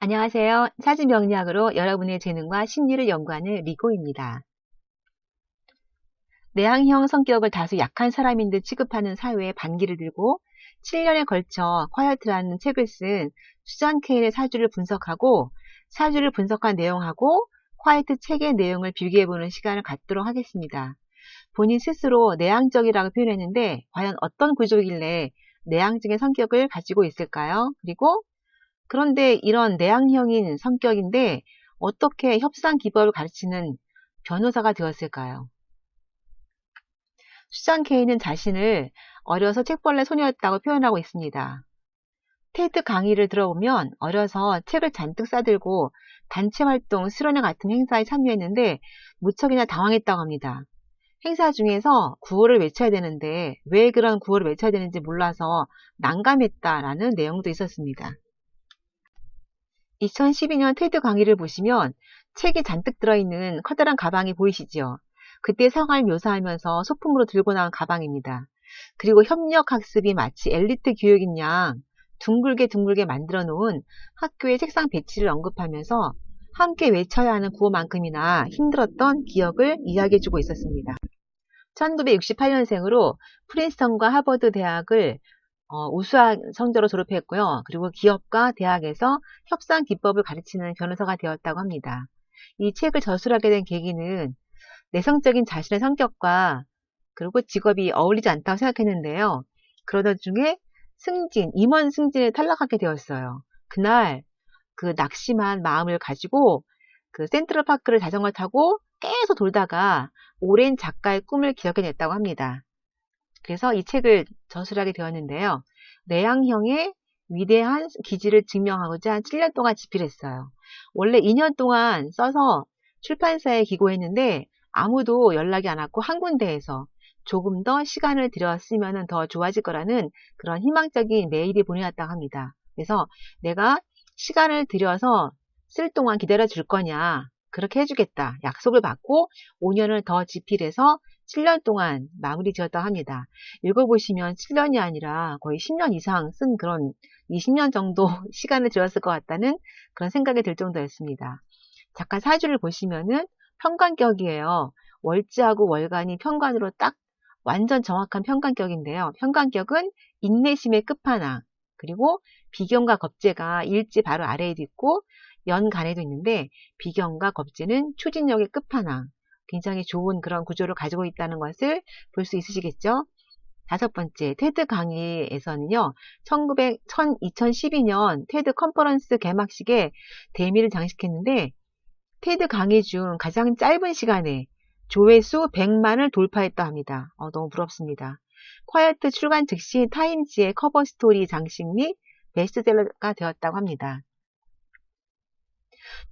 안녕하세요. 사진 명리학으로 여러분의 재능과 심리를 연구하는 리고입니다. 내향형 성격을 다소 약한 사람인 듯 취급하는 사회에 반기를 들고 7년에 걸쳐 콰이어트라는 책을 쓴 수잔 케일의 사주를 분석하고 사주를 분석한 내용하고 콰이트 책의 내용을 비교해보는 시간을 갖도록 하겠습니다. 본인 스스로 내향적이라고 표현했는데 과연 어떤 구조길래 내향적인 성격을 가지고 있을까요? 그리고 그런데 이런 내향형인 성격인데 어떻게 협상 기법을 가르치는 변호사가 되었을까요? 수잔 케이는 자신을 어려서 책벌레 소녀였다고 표현하고 있습니다. 테이트 강의를 들어보면 어려서 책을 잔뜩 싸들고 단체 활동, 수련회 같은 행사에 참여했는데 무척이나 당황했다고 합니다. 행사 중에서 구호를 외쳐야 되는데 왜 그런 구호를 외쳐야 되는지 몰라서 난감했다라는 내용도 있었습니다. 2012년 테드 강의를 보시면 책이 잔뜩 들어있는 커다란 가방이 보이시죠? 그때 상황을 묘사하면서 소품으로 들고 나온 가방입니다. 그리고 협력학습이 마치 엘리트 교육인 양 둥글게 둥글게 만들어 놓은 학교의 책상 배치를 언급하면서 함께 외쳐야 하는 구호만큼이나 힘들었던 기억을 이야기해주고 있었습니다. 1968년생으로 프린스턴과 하버드 대학을 어, 우수한 성적으로 졸업했고요. 그리고 기업과 대학에서 협상 기법을 가르치는 변호사가 되었다고 합니다. 이 책을 저술하게 된 계기는 내성적인 자신의 성격과 그리고 직업이 어울리지 않다고 생각했는데요. 그러던 중에 승진, 임원 승진에 탈락하게 되었어요. 그날 그 낙심한 마음을 가지고 그 센트럴파크를 자전거 타고 계속 돌다가 오랜 작가의 꿈을 기억해냈다고 합니다. 그래서 이 책을 저술하게 되었는데요. 내향형의 위대한 기질을 증명하고자 7년 동안 집필했어요. 원래 2년 동안 써서 출판사에 기고했는데 아무도 연락이 안 왔고 한 군데에서 조금 더 시간을 들였으면 더 좋아질 거라는 그런 희망적인 메일이 보내왔다고 합니다. 그래서 내가 시간을 들여서 쓸 동안 기다려 줄 거냐 그렇게 해주겠다 약속을 받고 5년을 더 집필해서 7년 동안 마무리 지었다고 합니다. 읽어보시면 7년이 아니라 거의 10년 이상 쓴 그런 20년 정도 시간을 들였을 것 같다는 그런 생각이 들 정도였습니다. 작가 사주를 보시면은 평관격이에요. 월지하고 월간이 평관으로 딱 완전 정확한 평관격인데요. 평관격은 인내심의 끝판왕, 그리고 비경과 겁재가 일지 바로 아래에도 있고 연간에도 있는데 비경과 겁재는 추진력의 끝판왕, 굉장히 좋은 그런 구조를 가지고 있다는 것을 볼 수 있으시겠죠? 다섯 번째, 테드 강의에서는요, 1900, 2012년 테드 컨퍼런스 개막식에 대미를 장식했는데, 테드 강의 중 가장 짧은 시간에 조회수 100만을 돌파했다 합니다. 어, 너무 부럽습니다. 콰이어트 출간 즉시 타임지의 커버 스토리 장식 및 베스트셀러가 되었다고 합니다.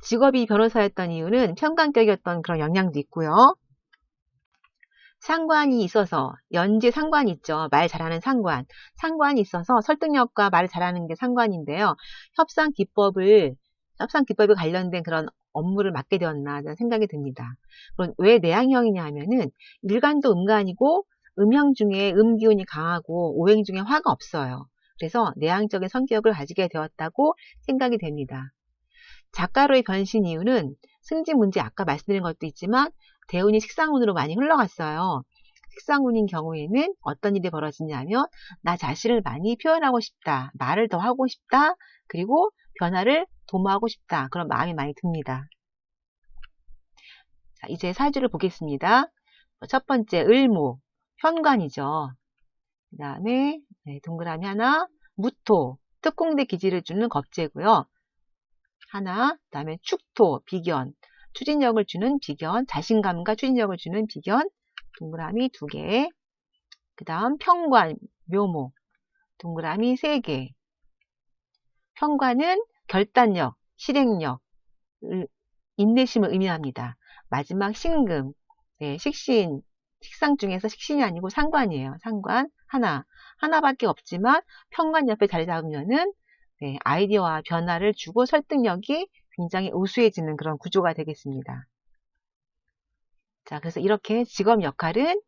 직업이 변호사였던 이유는 평강격이었던 그런 영향도 있고요. 상관이 있어서 연재 상관이 있죠. 말 잘하는 상관. 상관이 있어서 설득력과 말을 잘하는 게 상관인데요. 협상 기법을 협상 기법에 관련된 그런 업무를 맡게 되었나 저는 생각이 듭니다. 그럼 왜 내향형이냐 하면은 일간도 음간이고 음형 중에 음 기운이 강하고 오행 중에 화가 없어요. 그래서 내향적인 성격을 가지게 되었다고 생각이 됩니다. 작가로의 변신 이유는 승진 문제 아까 말씀드린 것도 있지만 대운이 식상운으로 많이 흘러갔어요. 식상운인 경우에는 어떤 일이 벌어지냐면 나 자신을 많이 표현하고 싶다. 말을 더 하고 싶다. 그리고 변화를 도모하고 싶다. 그런 마음이 많이 듭니다. 자, 이제 사주를 보겠습니다. 첫 번째 을모, 현관이죠. 그 다음에 네, 동그라미 하나, 무토, 특공대 기지를 주는 겁재고요. 하나, 그 다음에 축토, 비견, 추진력을 주는 비견, 자신감과 추진력을 주는 비견, 동그라미 두 개. 그 다음 평관, 묘모, 동그라미 세 개. 평관은 결단력, 실행력, 인내심을 의미합니다. 마지막 신금, 네, 식신, 식상 중에서 식신이 아니고 상관이에요. 상관 하나, 하나밖에 없지만 평관 옆에 자리 잡으면은 네, 아이디어와 변화를 주고 설득력이 굉장히 우수해지는 그런 구조가 되겠습니다. 자, 그래서 이렇게 직업 역할은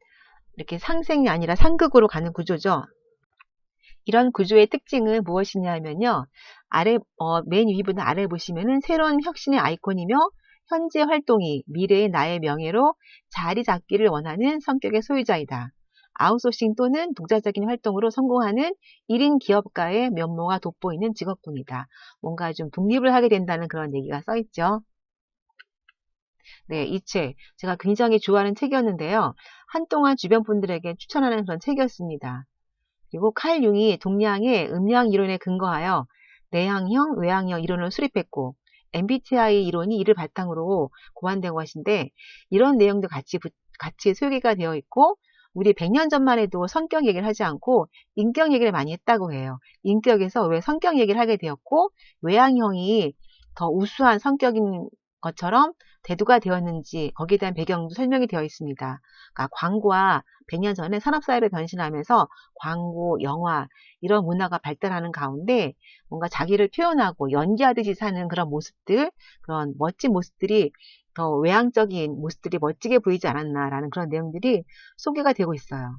이렇게 상생이 아니라 상극으로 가는 구조죠. 이런 구조의 특징은 무엇이냐 하면요. 아래 어, 맨 위부분 아래 보시면은 새로운 혁신의 아이콘이며 현재 활동이 미래의 나의 명예로 자리 잡기를 원하는 성격의 소유자이다. 아웃소싱 또는 독자적인 활동으로 성공하는 1인 기업가의 면모가 돋보이는 직업군이다. 뭔가 좀 독립을 하게 된다는 그런 얘기가 써있죠. 네, 이 책. 제가 굉장히 좋아하는 책이었는데요. 한동안 주변 분들에게 추천하는 그런 책이었습니다. 그리고 칼 융이 동량의 음량 이론에 근거하여 내향형, 외향형 이론을 수립했고 MBTI 이론이 이를 바탕으로 고안된 것인데 이런 내용도 같이 같이 소개가 되어 있고 우리 100년 전만 해도 성격 얘기를 하지 않고 인격 얘기를 많이 했다고 해요. 인격에서 왜 성격 얘기를 하게 되었고 외향형이 더 우수한 성격인 것처럼 대두가 되었는지 거기에 대한 배경도 설명이 되어 있습니다. 그러니까 광고와 100년 전에 산업사회로 변신하면서 광고, 영화 이런 문화가 발달하는 가운데 뭔가 자기를 표현하고 연기하듯이 사는 그런 모습들, 그런 멋진 모습들이 더 외향적인 모습들이 멋지게 보이지 않았나라는 그런 내용들이 소개가 되고 있어요.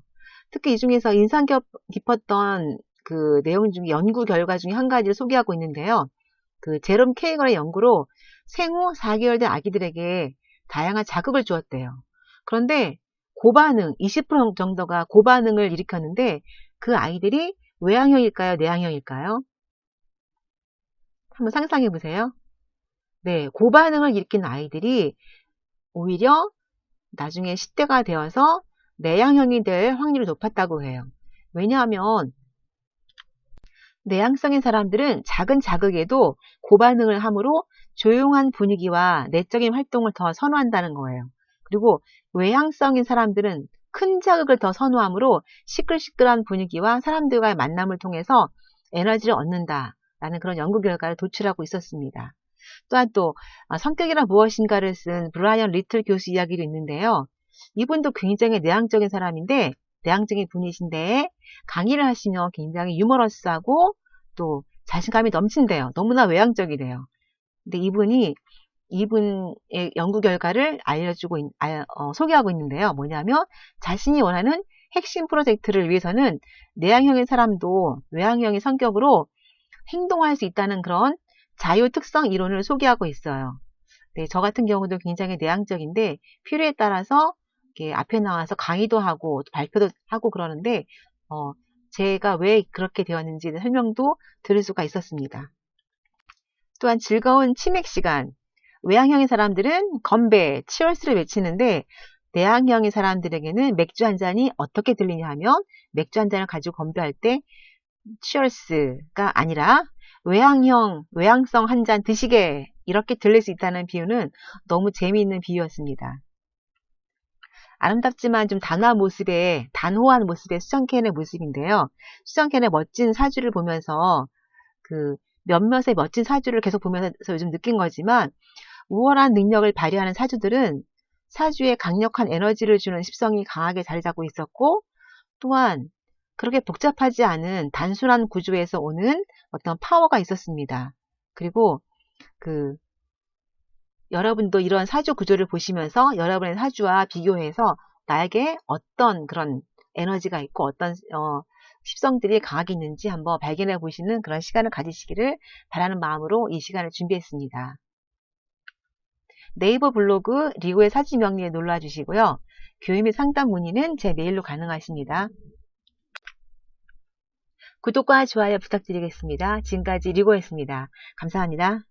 특히 이 중에서 인상 깊었던 그 내용 중에 연구 결과 중에 한 가지를 소개하고 있는데요. 그 제롬 케이거의 연구로 생후 4개월 된 아기들에게 다양한 자극을 주었대요. 그런데 고반응, 20% 정도가 고반응을 일으켰는데 그 아이들이 외향형일까요? 내향형일까요? 한번 상상해 보세요. 네, 고반응을 일으킨 아이들이 오히려 나중에 10대가 되어서 내향형이 될 확률이 높았다고 해요. 왜냐하면 내향성인 사람들은 작은 자극에도 고반응을 하므로 조용한 분위기와 내적인 활동을 더 선호한다는 거예요. 그리고 외향성인 사람들은 큰 자극을 더 선호하므로 시끌시끌한 분위기와 사람들과의 만남을 통해서 에너지를 얻는다라는 그런 연구 결과를 도출하고 있었습니다. 또한 또 아, 성격이란 무엇인가를 쓴 브라이언 리틀 교수 이야기도 있는데요. 이분도 굉장히 내향적인 사람인데 내향적인 분이신데 강의를 하시면 굉장히 유머러스하고 또 자신감이 넘친대요. 너무나 외향적이래요. 근데 이분이 이분의 연구 결과를 알려주고 있, 아, 어, 소개하고 있는데요. 뭐냐면 자신이 원하는 핵심 프로젝트를 위해서는 내향형인 사람도 외향형의 성격으로 행동할 수 있다는 그런 자유 특성 이론을 소개하고 있어요. 네, 저 같은 경우도 굉장히 내향적인데 필요에 따라서 앞에 나와서 강의도 하고 발표도 하고 그러는데 어, 제가 왜 그렇게 되었는지 설명도 들을 수가 있었습니다. 또한 즐거운 치맥 시간. 외향형의 사람들은 건배, 치얼스를 외치는데 내향형의 사람들에게는 맥주 한 잔이 어떻게 들리냐 하면 맥주 한 잔을 가지고 건배할 때 치얼스가 아니라 외향형, 외향성 한 잔 드시게 이렇게 들릴 수 있다는 비유는 너무 재미있는 비유였습니다. 아름답지만 좀 단호한 모습의 단호한 모습의 수정캔의 모습인데요. 수정캔의 멋진 사주를 보면서 그 몇몇의 멋진 사주를 계속 보면서 요즘 느낀 거지만 우월한 능력을 발휘하는 사주들은 사주에 강력한 에너지를 주는 습성이 강하게 자리 잡고 있었고 또한 그렇게 복잡하지 않은 단순한 구조에서 오는 어떤 파워가 있었습니다. 그리고 그 여러분도 이런 사주 구조를 보시면서 여러분의 사주와 비교해서 나에게 어떤 그런 에너지가 있고 어떤 어, 습성들이 강하게 있는지 한번 발견해 보시는 그런 시간을 가지시기를 바라는 마음으로 이 시간을 준비했습니다. 네이버 블로그 리고의 사지 명리에 놀러 주시고요. 교육 및 상담 문의는 제 메일로 가능하십니다. 구독과 좋아요 부탁드리겠습니다. 지금까지 리고였습니다. 감사합니다.